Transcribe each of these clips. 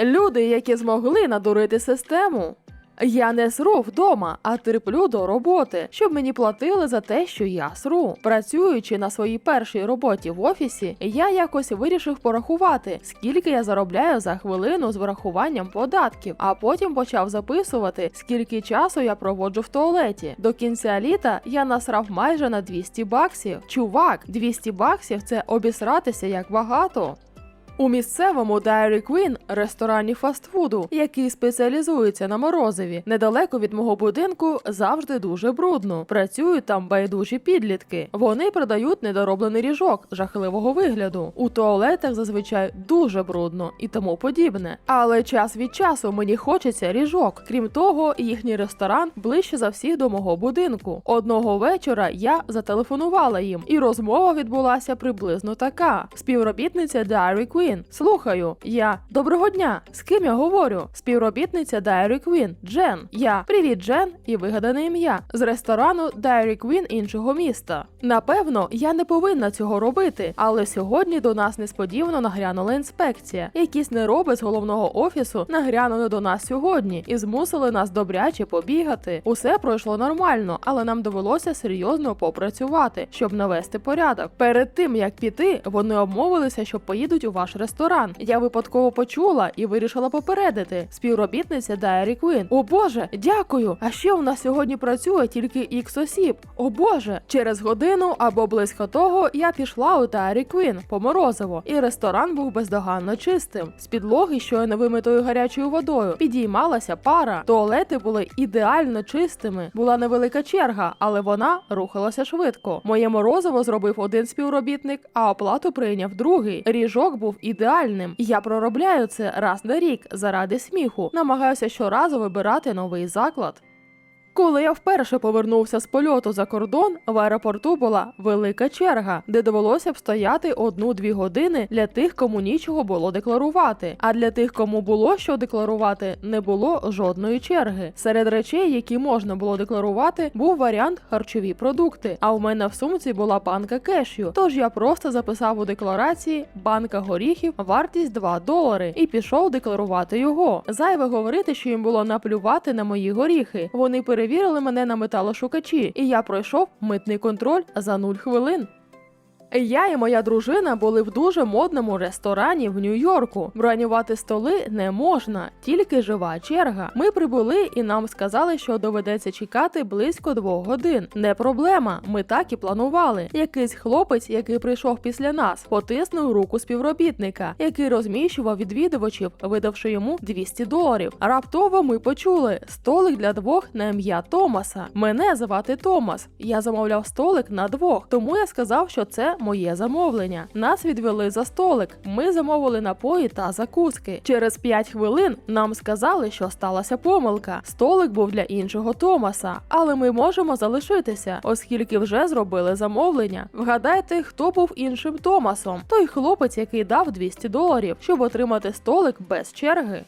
Люди, які змогли надурити систему. Я не сру вдома, а терплю до роботи, щоб мені платили за те, що я сру. Працюючи на своїй першій роботі в офісі, я якось вирішив порахувати, скільки я заробляю за хвилину з врахуванням податків, а потім почав записувати, скільки часу я проводжу в туалеті. До кінця літа я насрав майже на 200 баксів. Чувак, 200 баксів це обісратися як багато. У місцевому Dairy Queen ресторані фастфуду, який спеціалізується на морозиві, недалеко від мого будинку завжди дуже брудно. Працюють там байдужі підлітки. Вони продають недороблений ріжок жахливого вигляду. У туалетах зазвичай дуже брудно і тому подібне. Але час від часу мені хочеться ріжок. Крім того, їхній ресторан ближче за всіх до мого будинку. Одного вечора я зателефонувала їм, і розмова відбулася приблизно така: співробітниця Dairy Queen. Слухаю, я доброго дня. З ким я говорю? Співробітниця Dairy Queen. Джен. Я привіт, Джен, і вигадане ім'я з ресторану Dairy Queen іншого міста. Напевно, я не повинна цього робити, але сьогодні до нас несподівано нагрянула інспекція. Якісь нероби з головного офісу нагрянули до нас сьогодні і змусили нас добряче побігати. Усе пройшло нормально, але нам довелося серйозно попрацювати, щоб навести порядок. Перед тим як піти, вони обмовилися, що поїдуть у ваш ресторан. Я випадково почула і вирішила попередити. Співробітниця Dairy Queen. О Боже, дякую! А ще у нас сьогодні працює тільки ікс осіб. О Боже! Через годину або близько того я пішла у Dairy Queen по морозиво, і ресторан був бездоганно чистим. З підлоги, щойно вимитою гарячою водою, підіймалася пара. Туалети були ідеально чистими. Була невелика черга, але вона рухалася швидко. Моє морозиво зробив один співробітник, а оплату прийняв другий. Ріжок був ідеальним. Я проробляю це раз на рік заради сміху. Намагаюся щоразу вибирати новий заклад. Коли я вперше повернувся з польоту за кордон, в аеропорту була велика черга, де довелося б стояти одну-дві години для тих, кому нічого було декларувати. А для тих, кому було що декларувати, не було жодної черги. Серед речей, які можна було декларувати, був варіант харчові продукти. А в мене в сумці була банка кешю. Тож я просто записав у декларації банка горіхів, вартість 2 долари, і пішов декларувати його. Зайве говорити, що їм було наплювати на мої горіхи. Вони перевірили мене на металошукачі, і я пройшов митний контроль за 0 хвилин. Я і моя дружина були в дуже модному ресторані в Нью-Йорку. Бронювати столи не можна, тільки жива черга. Ми прибули і нам сказали, що доведеться чекати близько двох годин. Не проблема, ми так і планували. Якийсь хлопець, який прийшов після нас, потиснув руку співробітника, який розміщував відвідувачів, видавши йому 200 доларів. Раптово ми почули столик для двох на ім'я Томаса. Мене звати Томас. Я замовляв столик на двох, тому я сказав, що це моє замовлення. Нас відвели за столик. Ми замовили напої та закуски. Через 5 хвилин нам сказали, що сталася помилка. Столик був для іншого Томаса, але ми можемо залишитися, оскільки вже зробили замовлення. Вгадайте, хто був іншим Томасом? Той хлопець, який дав 200 доларів, щоб отримати столик без черги.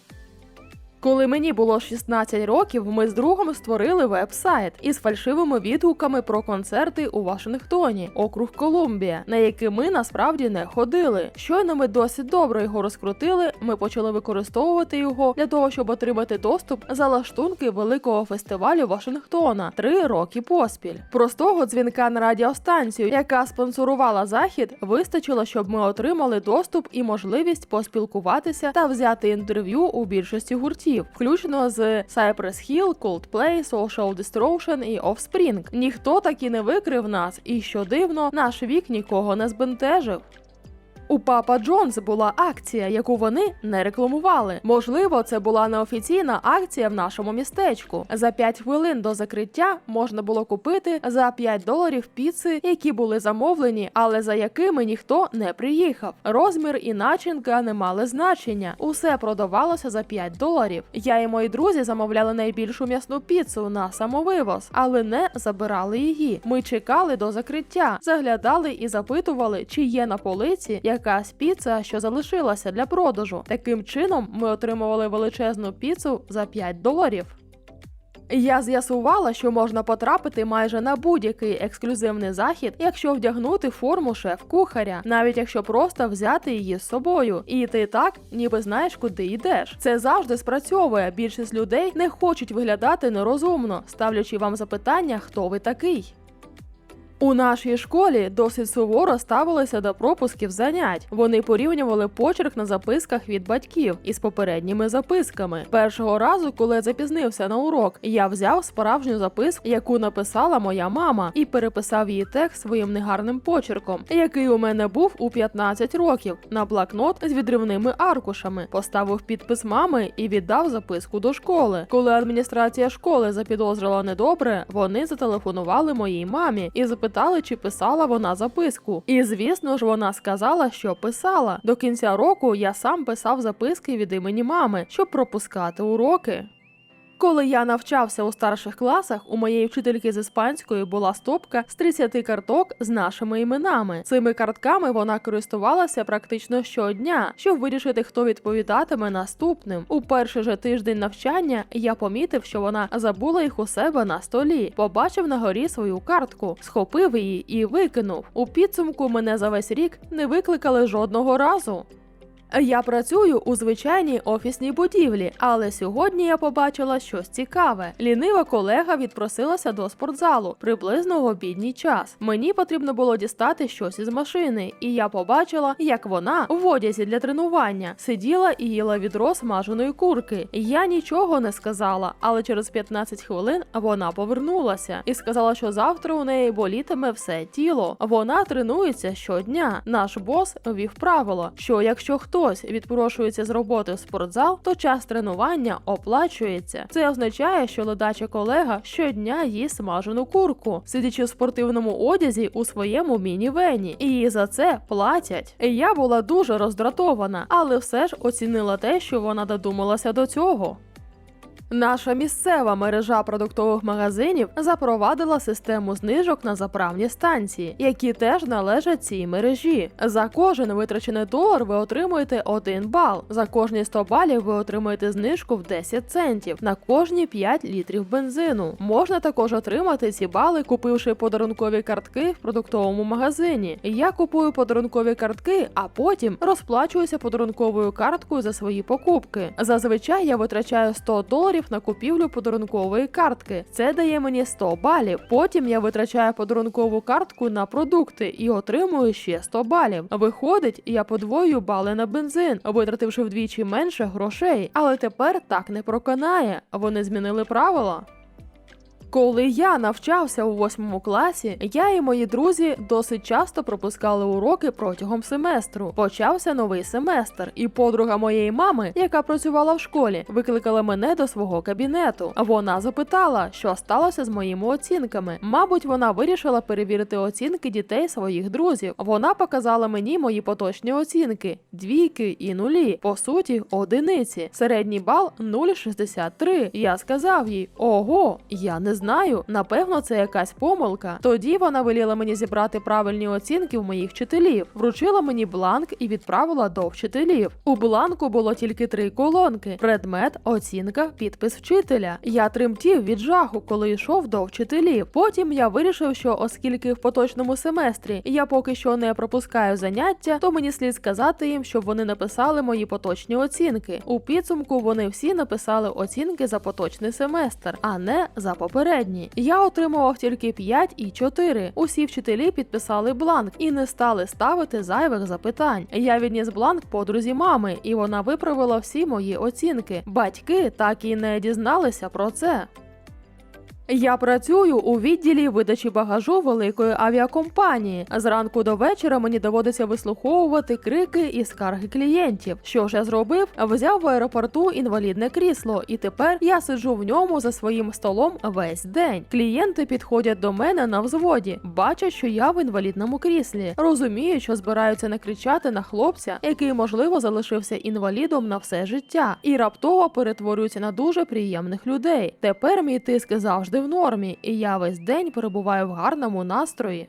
Коли мені було 16 років, ми з другом створили веб-сайт із фальшивими відгуками про концерти у Вашингтоні, округ Колумбія, на який ми насправді не ходили. Щойно ми досить добре його розкрутили. Ми почали використовувати його для того, щоб отримати доступ за лаштунки великого фестивалю Вашингтона три роки поспіль. Простого дзвінка на радіостанцію, яка спонсорувала захід, вистачило, щоб ми отримали доступ і можливість поспілкуватися та взяти інтерв'ю у більшості гуртів, включно з Cypress Hill, Coldplay, Social Distortion і Offspring. Ніхто так і не викрив нас, і що дивно, наш вік нікого не збентежив. У Папа Джонс була акція, яку вони не рекламували. Можливо, це була неофіційна акція в нашому містечку. За 5 хвилин до закриття можна було купити за 5 доларів піци, які були замовлені, але за якими ніхто не приїхав. Розмір і начинка не мали значення. Усе продавалося за 5 доларів. Я і мої друзі замовляли найбільшу м'ясну піцу на самовивоз, але не забирали її. Ми чекали до закриття, заглядали і запитували, чи є на полиці якась піца, що залишилася для продажу. Таким чином ми отримували величезну піцу за 5 доларів. Я з'ясувала, що можна потрапити майже на будь-який ексклюзивний захід, якщо вдягнути форму шеф-кухаря, навіть якщо просто взяти її з собою. І ти так, ніби знаєш, куди йдеш. Це завжди спрацьовує. Більшість людей не хочуть виглядати нерозумно, ставлячи вам запитання, хто ви такий. У нашій школі досить суворо ставилися до пропусків занять. Вони порівнювали почерк на записках від батьків із попередніми записками. Першого разу, коли запізнився на урок, я взяв справжню записку, яку написала моя мама, і переписав її текст своїм негарним почерком, який у мене був у 15 років, на блокнот з відривними аркушами. Поставив підпис мами і віддав записку до школи. Коли адміністрація школи запідозрила недобре, вони зателефонували моїй мамі і запитали, чи писала вона записку. І звісно ж, вона сказала, що писала. До кінця року я сам писав записки від імені мами, щоб пропускати уроки. Коли я навчався у старших класах, у моєї вчительки з іспанської була стопка з 30 карток з нашими іменами. Цими картками вона користувалася практично щодня, щоб вирішити, хто відповідатиме наступним. У перший же тиждень навчання я помітив, що вона забула їх у себе на столі. Побачив на горі свою картку, схопив її і викинув. У підсумку мене за весь рік не викликали жодного разу. Я працюю у звичайній офісній будівлі, але сьогодні я побачила щось цікаве. Лінива колега відпросилася до спортзалу приблизно в обідній час. Мені потрібно було дістати щось із машини, і я побачила, як вона в одязі для тренування сиділа і їла відро смаженої курки. Я нічого не сказала, але через 15 хвилин вона повернулася і сказала, що завтра у неї болітиме все тіло. Вона тренується щодня. Наш бос ввів правило, що якщо хто хтось відпрошується з роботи в спортзал, то час тренування оплачується. Це означає, що ледача колега щодня їсть смажену курку, сидячи в спортивному одязі у своєму міні-вені, і їй за це платять. Я була дуже роздратована, але все ж оцінила те, що вона додумалася до цього. Наша місцева мережа продуктових магазинів запровадила систему знижок на заправні станції, які теж належать цій мережі. За кожен витрачений долар ви отримуєте 1 бал. За кожні 100 балів ви отримуєте знижку в 10 центів на кожні 5 літрів бензину. Можна також отримати ці бали, купивши подарункові картки в продуктовому магазині. Я купую подарункові картки, а потім розплачуюся подарунковою карткою за свої покупки. Зазвичай я витрачаю 100 доларів на купівлю подарункової картки. Це дає мені 100 балів. Потім я витрачаю подарункову картку на продукти і отримую ще 100 балів. Виходить, я подвоюю бали на бензин, витративши вдвічі менше грошей. Але тепер так не проканає. Вони змінили правила. Коли я навчався у восьмому класі, я і мої друзі досить часто пропускали уроки протягом семестру. Почався новий семестр, і подруга моєї мами, яка працювала в школі, викликала мене до свого кабінету. Вона запитала, що сталося з моїми оцінками. Мабуть, вона вирішила перевірити оцінки дітей своїх друзів. Вона показала мені мої поточні оцінки: двійки і нулі. По суті, одиниці. Середній бал 0,63. Я сказав їй: Ого, я не знаю. Напевно, це якась помилка. Тоді вона веліла мені зібрати правильні оцінки в моїх вчителів, вручила мені бланк і відправила до вчителів. У бланку було тільки три колонки: предмет, оцінка, підпис вчителя. Я тремтів від жаху, коли йшов до вчителів. Потім я вирішив, що оскільки в поточному семестрі я поки що не пропускаю заняття, то мені слід сказати їм, щоб вони написали мої поточні оцінки. У підсумку вони всі написали оцінки за поточний семестр, а не за попередній. Я отримував тільки 5 і 4. Усі вчителі підписали бланк і не стали ставити зайвих запитань. Я відніс бланк подрузі мами, і вона виправила всі мої оцінки. Батьки так і не дізналися про це. Я працюю у відділі видачі багажу великої авіакомпанії. Зранку до вечора мені доводиться вислуховувати крики і скарги клієнтів. Що ж я зробив? Взяв в аеропорту інвалідне крісло, і тепер я сиджу в ньому за своїм столом весь день. Клієнти підходять до мене на взводі, бачать, що я в інвалідному кріслі. Розуміють, що збираються накричати на хлопця, який можливо залишився інвалідом на все життя, і раптово перетворюються на дуже приємних людей. Тепер мій тиск завжди в нормі, і я весь день перебуваю в гарному настрої.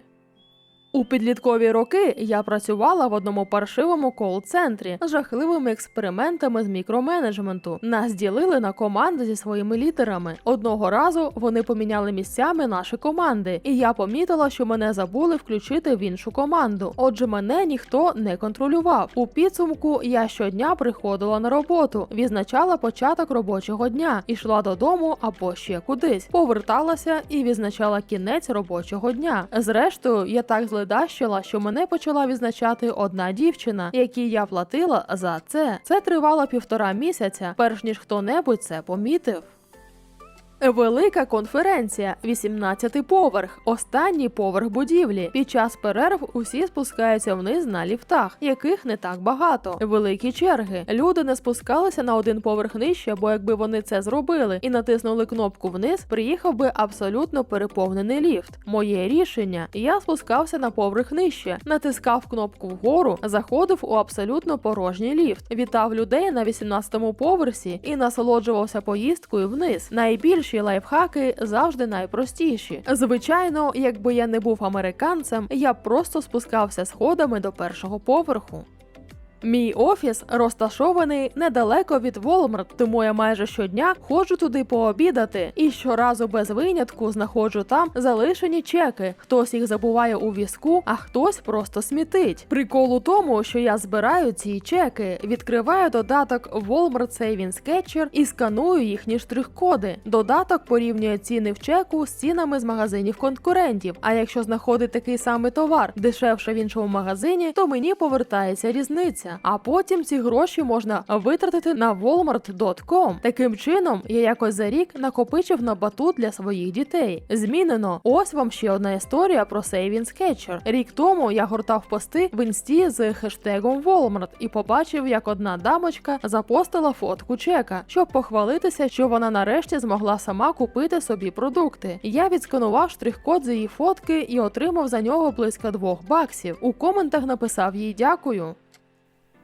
У підліткові роки я працювала в одному паршивому кол-центрі з жахливими експериментами з мікроменеджменту. Нас ділили на команди зі своїми лідерами. Одного разу вони поміняли місцями наші команди, і я помітила, що мене забули включити в іншу команду. Отже, мене ніхто не контролював. У підсумку я щодня приходила на роботу, відзначала початок робочого дня, ішла додому або ще кудись, поверталася і відзначала кінець робочого дня. Зрештою, я так зледащила, що мене почала відзначати одна дівчина, якій я платила за це. Це тривало півтора місяця, перш ніж хто-небудь це помітив. Велика конференція, 18-й поверх, останній поверх будівлі. Під час перерв усі спускаються вниз на ліфтах, яких не так багато. Великі черги. Люди не спускалися на один поверх нижче, бо якби вони це зробили і натиснули кнопку вниз, приїхав би абсолютно переповнений ліфт. Моє рішення: я спускався на поверх нижче, натискав кнопку вгору, заходив у абсолютно порожній ліфт, вітав людей на 18-му поверсі і насолоджувався поїздкою вниз. Найбільші лайфхаки завжди найпростіші. Звичайно, якби я не був американцем, я просто спускався сходами до першого поверху. Мій офіс розташований недалеко від Walmart, тому я майже щодня ходжу туди пообідати, і щоразу без винятку знаходжу там залишені чеки. Хтось їх забуває у візку, а хтось просто смітить. Прикол у тому, що я збираю ці чеки, відкриваю додаток Walmart Savings Catcher і сканую їхні штрих-коди. Додаток порівнює ціни в чеку з цінами з магазинів конкурентів. А якщо знаходить такий самий товар дешевше в іншому магазині, то мені повертається різниця. А потім ці гроші можна витратити на walmart.com. Таким чином, я якось за рік накопичив на батут для своїх дітей. Змінено. Ось вам ще одна історія про Savings Catcher. Рік тому я гортав пости в інсті з хештегом Walmart і побачив, як одна дамочка запостила фотку чека, щоб похвалитися, що вона нарешті змогла сама купити собі продукти. Я відсканував штрих-код з її фотки і отримав за нього близько двох баксів. У коментах написав їй дякую.